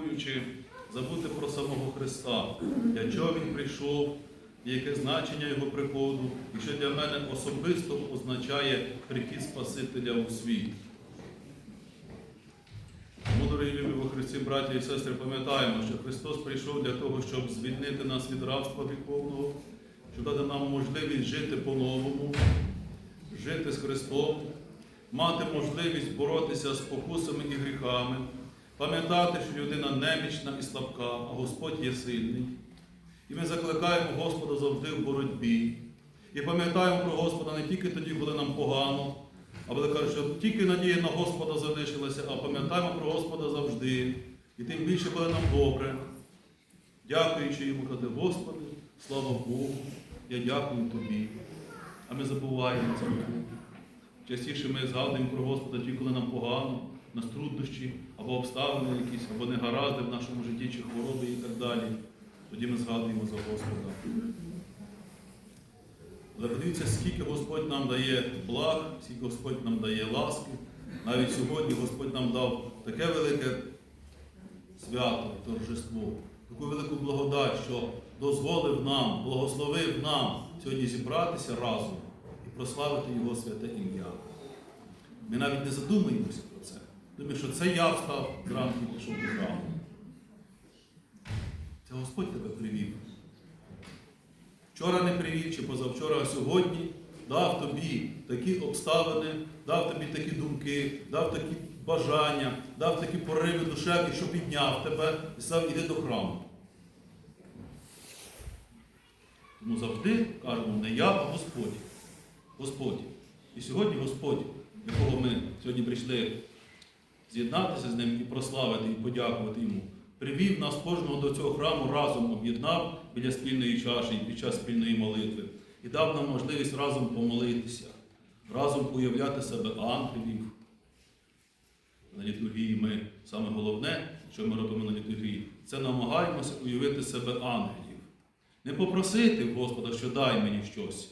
святкуючи, забути про самого Христа, для чого Він прийшов, яке значення Його приходу, і що для мене особисто означає прихід Спасителя у світ. Тому, любі во Христі, браті і сестри, пам'ятаємо, що Христос прийшов для того, щоб звільнити нас від рабства гріховного, щоб дати нам можливість жити по-новому, жити з Христом, мати можливість боротися з покусами і гріхами, пам'ятати, що людина немічна і слабка, а Господь є сильний. І ми закликаємо Господа завжди в боротьбі. І пам'ятаємо про Господа не тільки тоді, коли нам погано, а коли кажуть, що тільки надія на Господа залишилася, а пам'ятаємо про Господа завжди. І тим більше, коли нам добре. Дякуючи йому, казати, Господи, слава Богу, я дякую Тобі. А ми забуваємо це. Частіше ми згадуємо про Господа тільки коли нам погано, нас труднощі, або обставини якісь, або негаразди в нашому житті, чи хвороби і так далі. Тоді ми згадуємо за Господа. Але подивіться, скільки Господь нам дає благ, скільки Господь нам дає ласки. Навіть сьогодні Господь нам дав таке велике свято, торжество, таку велику благодать, що дозволив нам, благословив нам сьогодні зібратися разом і прославити Його святе ім'я. Ми навіть не це. Думаю, що це я встав зранку пішов до. Це Господь тебе привів. Вчора не привів чи позавчора, а сьогодні дав тобі такі обставини, дав тобі такі думки, дав такі бажання, дав такі пориви душевні, що підняв тебе і сказав, іди до храму. Тому завжди кажемо, не я, а Господь. Господь. І сьогодні Господь, якого ми сьогодні прийшли з'єднатися з ним і прославити, і подякувати йому, привів нас кожного до цього храму разом об'єднав біля спільної чаші і під час спільної молитви. І дав нам можливість разом помолитися, разом уявляти себе ангелів. На літургії ми саме головне, що ми робимо на літургії, це намагаємося уявити себе ангелів. Не попросити Господа, що дай мені щось,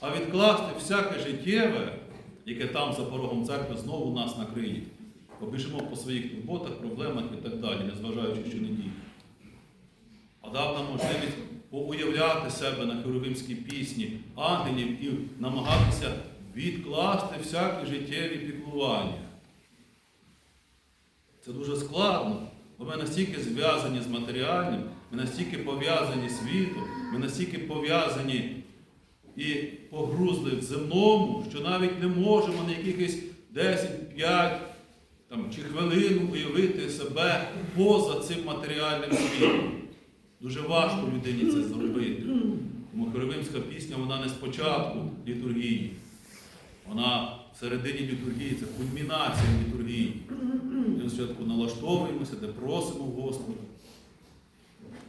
а відкласти всяке життєве, яке там за порогом церкви знову нас накриє. Побіжимо по своїх турботах, проблемах і так далі, незважаючи, що не діє. А дав нам можливість поуявляти себе на херовимській пісні ангелів і намагатися відкласти всякі життєві піклування. Це дуже складно, бо ми настільки зв'язані з матеріальним, ми настільки пов'язані з світом, ми настільки пов'язані і погрузли в земному, що навіть не можемо на якихось 10-5 там, чи хвилину уявити себе поза цим матеріальним світом. Дуже важко людині це зробити. Тому Хоровимська пісня вона не спочатку літургії, вона в середині літургії, це кульмінація літургії. Ми спочатку налаштовуємося, де просимо Господа.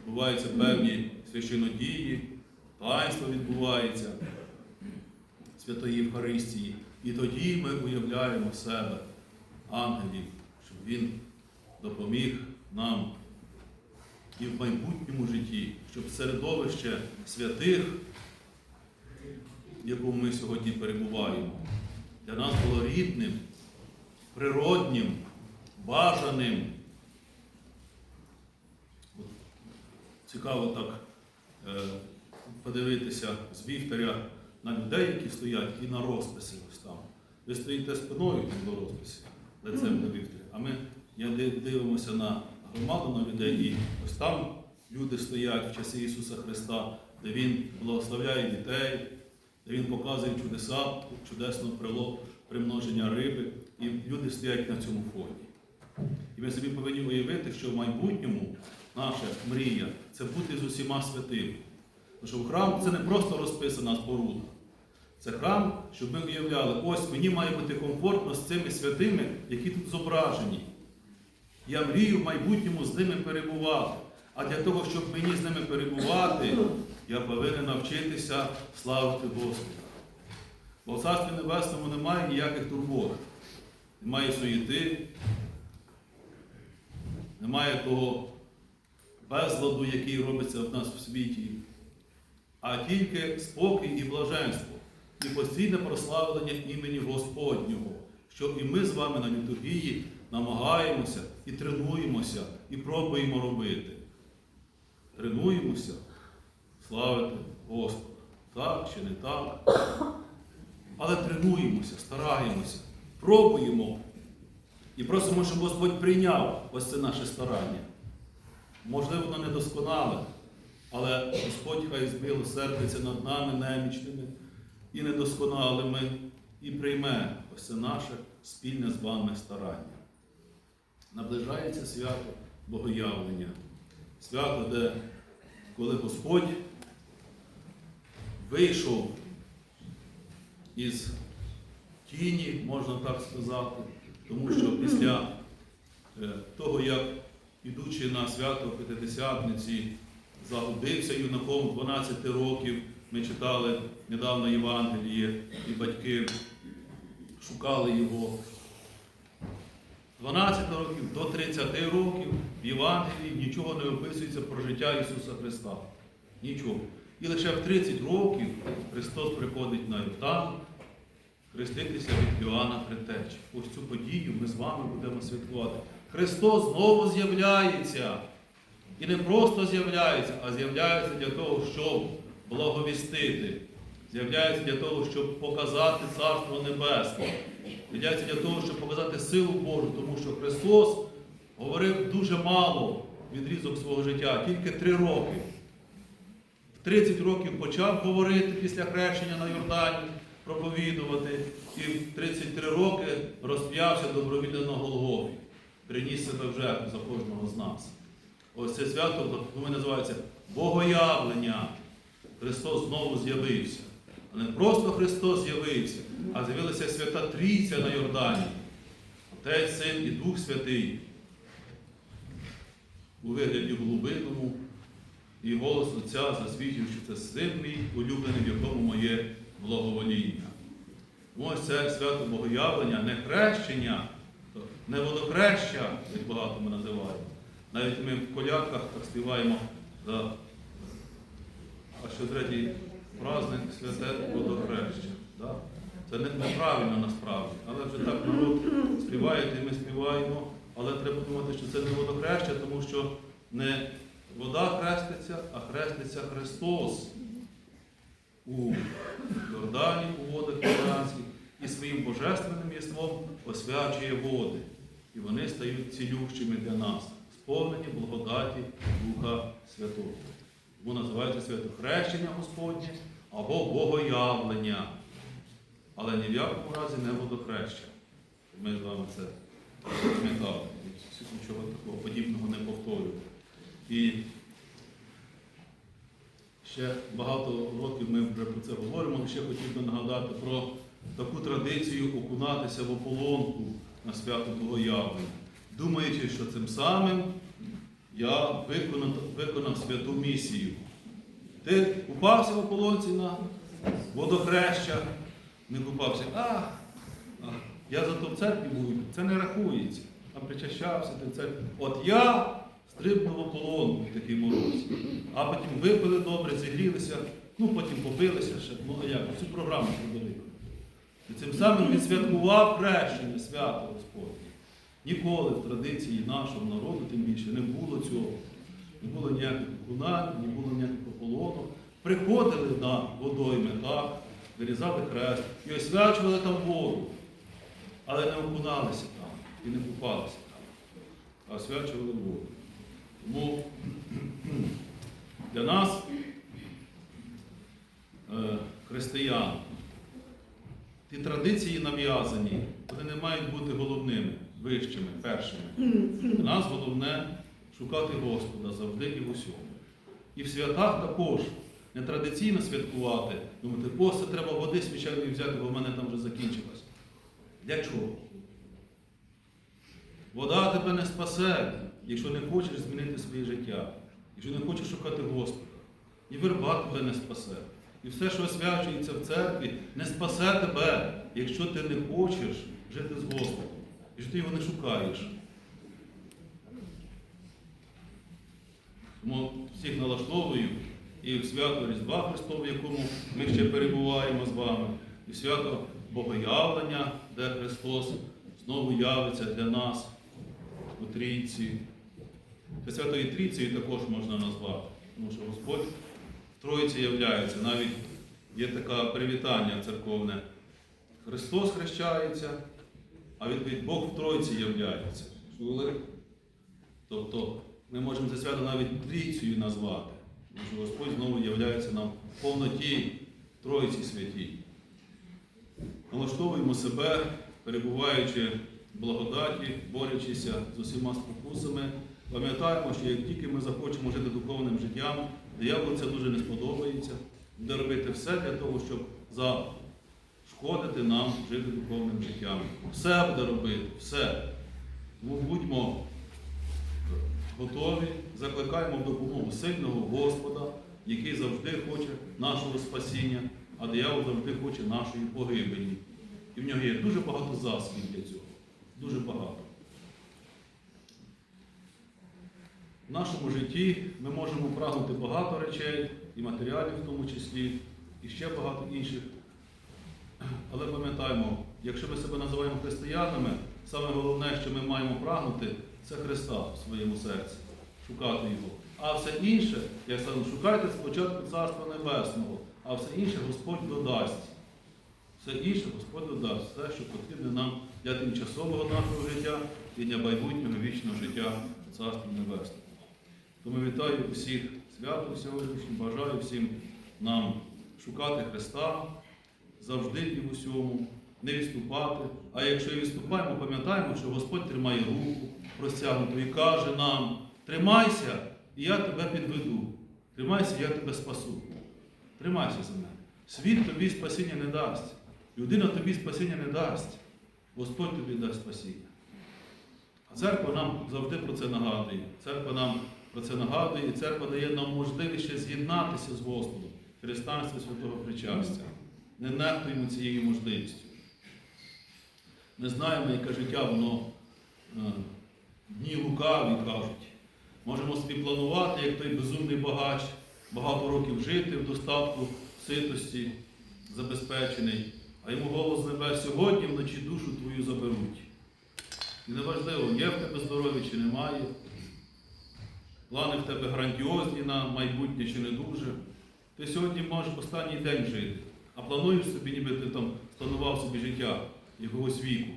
Відбуваються певні священодії, таїнство відбувається Святої Євхаристії. І тоді ми уявляємо себе, ангелів, щоб Він допоміг нам і в майбутньому житті, щоб середовище святих, в якому ми сьогодні перебуваємо, для нас було рідним, природнім, бажаним. Цікаво так е, подивитися з вівтаря на людей, які стоять, і на розписи ось там. Ви стоїте спиною до розписі, лицем до вівтаря, а ми дивимося на громаду на людей, і ось там люди стоять в часи Ісуса Христа, де Він благословляє дітей, де Він показує чудеса, чудесного прило- примноження риби, і люди стоять на цьому фоні. І ми собі повинні уявити, що в майбутньому наша мрія це бути з усіма святими. Тому що храм це не просто розписана споруда. Це храм, щоб ми уявляли, ось мені має бути комфортно з цими святими, які тут зображені. Я мрію в майбутньому з ними перебувати. А для того, щоб мені з ними перебувати, я повинен навчитися славити Господа. Бо в Царстві Небесному немає ніяких турбот, немає суєти, немає того безладу, який робиться в нас в світі, а тільки спокій і блаженство, і постійне прославлення імені Господнього, щоб і ми з вами на літургії намагаємося і тренуємося, і пробуємо робити. Тренуємося славити Господа. Так чи не так. Але тренуємося, стараємося, пробуємо і просимо, щоб Господь прийняв ось це наше старання. Можливо, воно недосконале, але Господь хай змилосердиться над нами немічними і недосконалими, і прийме ось це наше спільне з вами старання. Наближається свято Богоявлення, свято, де коли Господь вийшов із тіні, можна так сказати, тому що після е, того, як ідучи на свято П'ятидесятниці, загубився юнаком 12 років, ми читали недавно Євангеліє, і батьки шукали його. 12 років до 30 років в Євангелії нічого не описується про життя Ісуса Христа. Нічого. І лише в 30 років Христос приходить на Йордан хреститися від Іоанна Предтечі. Ось цю подію ми з вами будемо святкувати. Христос знову з'являється. І не просто з'являється, а з'являється для того, щоб благовістити. З'являється для того, щоб показати Царство Небесне. З'являється для того, щоб показати силу Божу, тому що Христос говорив дуже мало відрізок свого життя, тільки три роки. В 30 років почав говорити після хрещення на Йордані, проповідувати, і в 33 роки розп'явся добровільно на Голгофі, приніс себе в жертву за кожного з нас. Ось це свято воно називається Богоявлення. Христос знову з'явився. А не просто Христос з'явився, а з'явилася Свята Трійця на Йордані. Отець, Син і Дух Святий у вигляді голубиному. І голос Отця засвідчив, що це син мій улюблений, в якому моє благовоління. Ось це свято Богоявлення, не хрещення, не водохреща, як багато ми називаємо. Навіть ми в колядках так співаємо за а що третій праздник святе водохреща. Да? Це неправильно насправді, але вже так народ співає, і ми співаємо. Але треба думати, що це не водохреща, тому що не вода хреститься, а хреститься Христос у Йордані, у водах Йорданських, і своїм божественним єством освячує води. І вони стають цілющими для нас, сповнені благодаті Духа Святого. Тому називається святохрещення Господнє або Богоявлення. Але ні в якому разі не водохреща. Ми з вами це пам'ятали. Нічого такого подібного не повторювали. І ще багато років ми вже про це говоримо, ще хотів би нагадати про таку традицію окунатися в ополонку на свято Богоявлення, думаючи, що цим самим я виконав, виконав святу місію. Ти купався в ополонці на водохреща, не купався. Ах, ах, я зато в церкві був, це не рахується. А причащався до церкви. От я стрибнув в ополонку в такий мороз. А потім випили добре, зігрілися, ну потім побилися ще. Ну а як? Всю програму зробили. І цим самим відсвяткував хрещення свято Господнє. Ніколи в традиції нашого народу, тим більше, не було цього. Не було ніяких окунань, не було ніяких ополонок. Приходили на водойми, так, вирізали хрест і освячували там воду, але не окуналися там і не купалися там, а освячували воду. Тому для нас, е, християн, ті традиції нав'язані, вони не мають бути головними, вищими, першими. Для нас головне шукати Господа завжди і в усьому. І в святах також не традиційно святкувати, думати, о, це треба води свяченої взяти, бо в мене там вже закінчилось. Для чого? Вода тебе не спасе, якщо не хочеш змінити своє життя, якщо не хочеш шукати Господа. І верба тебе не спасе. І все, що освячується в церкві, не спасе тебе, якщо ти не хочеш жити з Господом. Якщо ти його не шукаєш. Тому всіх налаштовую і в свято Різдва Христова, в якому ми ще перебуваємо з вами, і в свято Богоявлення, де Христос знову явиться для нас у Трійці. Пресвятої Трійцею також можна назвати, тому що Господь в Троїці являється. Навіть є таке привітання церковне. Христос хрещається, а відповідь Бог в Тройці являється. Чули? Тобто ми можемо це свято навіть трійцею назвати, тому що Господь знову являється нам в повноті Тройці святій. Налаштовуємо себе, перебуваючи в благодаті, борючися з усіма спокусами. Пам'ятаємо, що як тільки ми захочемо жити духовним життям, дияволу це дуже не сподобається, буде робити все для того, щоб зашкодити нам жити духовним життям. Все буде робити, все. Будьмо готові, закликаємо в допомогу сильного Господа, який завжди хоче нашого спасіння, а диявол завжди хоче нашої погибелі. І в нього є дуже багато засобів для цього. Дуже багато. В нашому житті ми можемо прагнути багато речей, і матеріалів в тому числі, і ще багато інших. Але пам'ятаємо, якщо ми себе називаємо християнами, саме головне, що ми маємо прагнути, це Христа в своєму серці, шукати Його. А все інше, як сказано, шукайте спочатку Царства Небесного, а все інше Господь додасть. Все інше Господь додасть, все, що потрібно нам для тимчасового нашого життя і для майбутнього вічного життя в Царстві Небесному. Тому вітаю всіх святом сьогоднішнім, бажаю всім нам шукати Христа завжди і в усьому, не відступати. А якщо і відступаємо, пам'ятаємо, що Господь тримає руку простягнуту і каже нам: тримайся, і я тебе підведу. Тримайся, я тебе спасу. Тримайся за мене. Світ тобі спасіння не дасть. Людина тобі спасіння не дасть. Господь тобі дасть спасіння. А церква нам завжди про це нагадує. Церква нам про це нагадує, і церква дає нам можливість ще з'єднатися з Господом через святого причастя. Не нехтуємо цією можливістю. Ми знаємо, яке життя воно е, дні лукаві кажуть. Можемо собі планувати, як той безумний багач, багато років жити в достатку, ситості, забезпечений. А йому голос з небес сьогодні вночі душу твою заберуть. І неважливо, є в тебе здоров'я чи немає. Плани в тебе грандіозні на майбутнє чи не дуже. Ти сьогодні можеш останній день жити, а плануєш собі, ніби ти там планував собі життя якогось віку.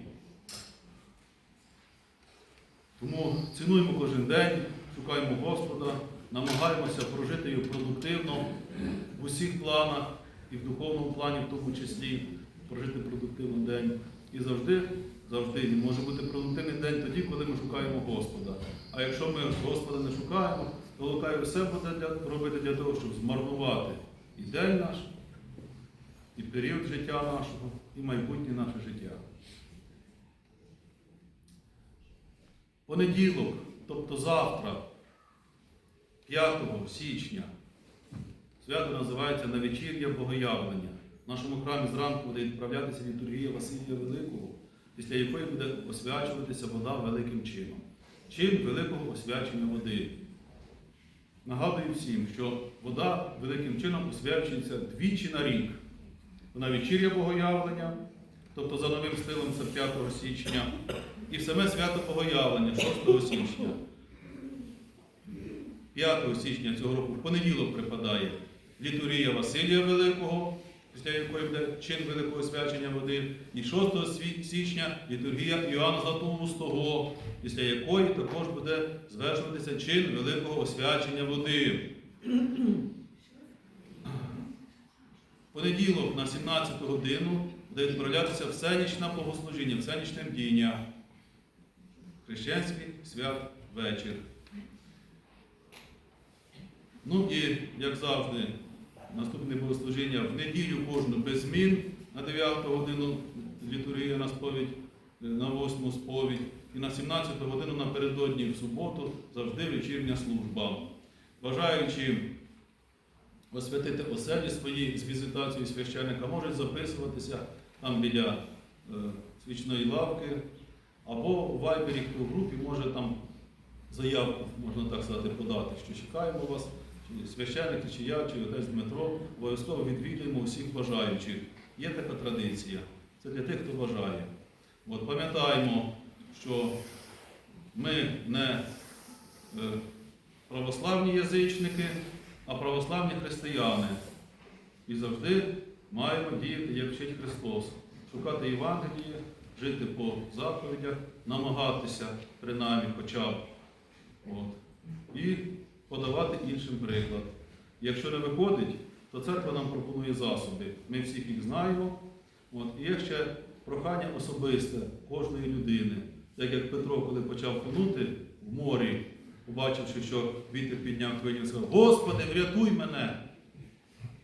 Тому цінуємо кожен день, шукаємо Господа, намагаємося прожити його продуктивно в усіх планах і в духовному плані, в тому числі, прожити продуктивний день. І завжди, завжди може бути продуктивний день тоді, коли ми шукаємо Господа. А якщо ми Господа не шукаємо, то Лукай все буде робити для того, щоб змарнувати і день наш, і період життя нашого, і майбутнє наше життя. Понеділок, тобто завтра, 5 січня, свято називається Навечір'я Богоявлення. В нашому храмі зранку буде відправлятися літургія Василія Великого, після якої буде освячуватися вода великим чином. Чин великого освячення води. Нагадую всім, що вода великим чином освячується двічі на рік. Вона вечір'я Богоявлення, тобто за новим стилем це 5 січня, і саме свято Богоявлення 6 січня. 5 січня цього року в понеділок припадає літурія Василія Великого, після якої буде чин великого свячення води, і 6 січня літургія Іоанна Златоустого, після якої також буде звершуватися чин великого освячення води. Понеділок на 17 годину буде відправлятися всенічне богослужіння, всенічне бдіння. Хрещенський свят вечір. Ну і, як завжди, наступне богослужіння в неділю кожну без змін на 9 годину літургія на сповідь, е, на 8 сповідь, і на 17 годину напередодні в суботу завжди вечірня служба. Бажаючи освятити оселі свої з візитацією священника, можуть записуватися там біля е, свічної лавки, або в вайбері, хто в групі може там заявку, можна так сказати, подати, що чекаємо вас, чи священники, чи я, чи отець Дмитро, обов'язково відвідуємо усіх бажаючих. Є така традиція. Це для тих, хто бажає. От пам'ятаємо, що ми не е, православні язичники, а православні християни. І завжди маємо діяти, як вчить Христос, шукати Євангеліє, жити по заповідях, намагатися принаймні хоча б. От. І подавати іншим приклад. Якщо не виходить, то церква нам пропонує засоби. Ми всіх їх знаємо. От. І є ще прохання особисте кожної людини. Так як Петро, коли почав тонути в морі, побачивши, що вітер підняв хвилю, сказав, Господи, врятуй мене!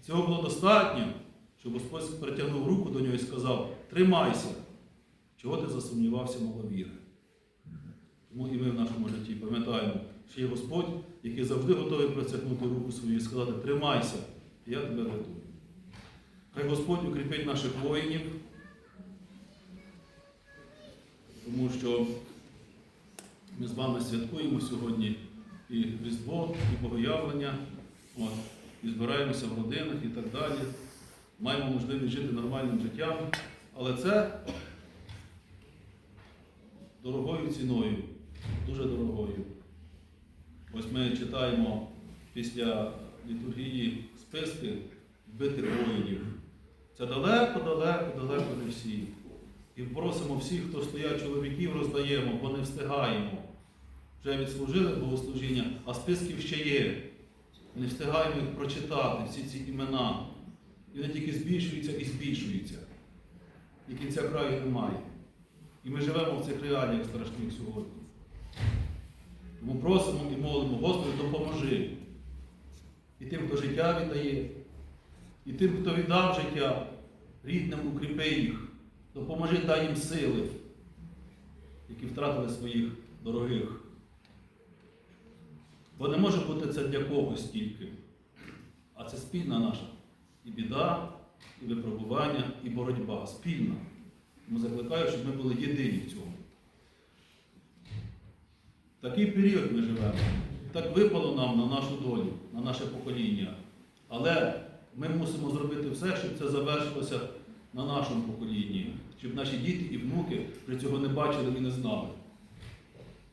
Цього було достатньо, щоб Господь притягнув руку до нього і сказав, тримайся, чого ти засумнівався, маловіри. Тому і ми в нашому житті пам'ятаємо, що є Господь, який завжди готовий протягнути руку свою і сказати, тримайся, я тебе рятую. Хай Господь укріпить наших воїнів, тому що ми з вами святкуємо сьогодні і Різдво, і Богоявлення, от, і збираємося в родинах і так далі. Маємо можливість жити нормальним життям, але це дорогою ціною, дуже дорогою. Ось ми читаємо після літургії списки вбитих воїнів. Це далеко, далеко, далеко не всі. І просимо всіх, хто стоять чоловіків, роздаємо, бо не встигаємо. Вже відслужили богослужіння, а списків ще є. Не встигаємо їх прочитати, всі ці імена. І вони тільки збільшуються і збільшуються. І кінця краю немає. І ми живемо в цих реаліях страшних сьогодні. Тому просимо і молимо, Господи, допоможи. І тим, хто життя віддає, і тим, хто віддав життя, рідним укріпи їх, допоможи дай їм сили, які втратили своїх дорогих. Бо не може бути це для когось тільки, а це спільна наша і біда, і випробування, і боротьба. Спільна. Тому закликаю, щоб ми були єдині в цьому. Такий період ми живемо. Так випало нам на нашу долю, на наше покоління. Але ми мусимо зробити все, щоб це завершилося на нашому поколінні, щоб наші діти і внуки вже цього не бачили і не знали.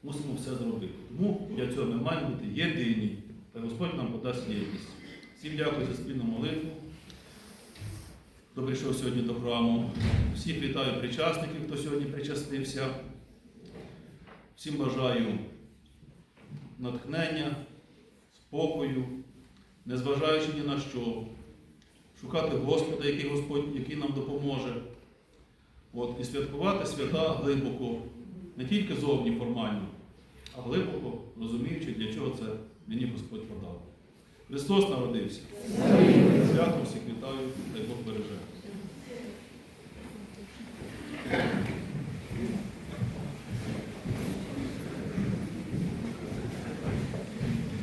Мусимо все зробити. Тому для цього ми маємо бути єдині. Та Господь нам подасть єдність. Всім дякую за спільну молитву. Хто прийшов сьогодні до храму. Всіх вітаю причасників, хто сьогодні причастився. Всім бажаю натхнення, спокою, незважаючи ні на що, шукати Господа, який Господь, який нам допоможе. От, і святкувати свята глибоко, не тільки зовні формально, глибоко розуміючи, для чого це мені Господь подав. Христос народився. Святом всіх вітаю, дай Бог береже.